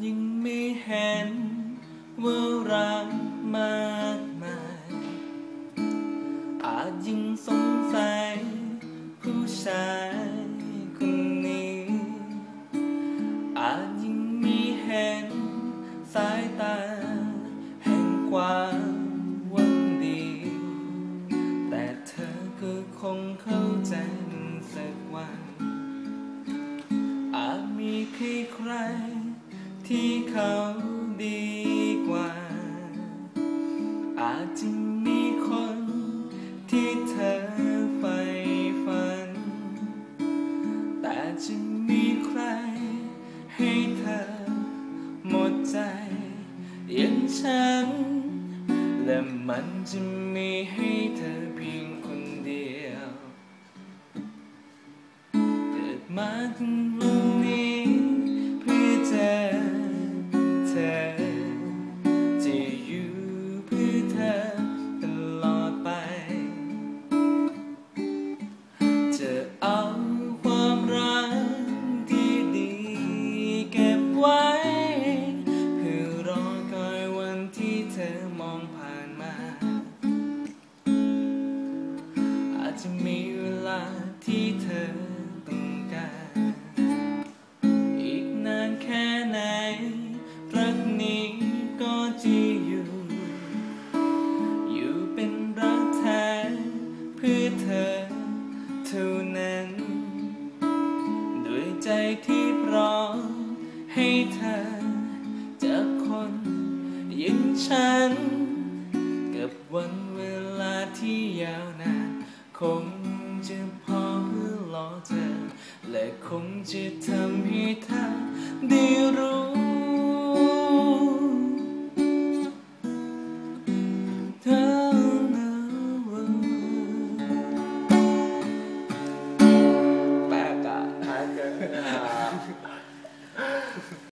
ยังไม่เห็นว่ารักมากมาย อาจยังสงสัยผู้ชายคนนี้ อาจยังมีเห็นสายตาแห่งความหวังดี แต่เธอก็คงเข้าใจสักวัน อาจมีใครใคร ที่เขาดีกว่า อาจจะมีคนที่เธอใฝ่ฝัน แต่จะมีใครให้เธอหมดใจอย่างฉัน และมันจะมีให้เธอเพียงคนเดียว เกิดมาถึง อมองผ่านมา อาจจะมีเวลาที่เธอต้องการ อีกนานแค่ไหน รักนี้ก็จะอยู่ อยู่เป็นรักแท้เพื่อเธอเท่านั้น ด้วยใจที่พร้อมให้เธอจากคนอ ยินฉัน กับวันเวลาที่ยาวนานคงจะพอเพื่อรอเธอ และคงจะทำให้เธอได้รู้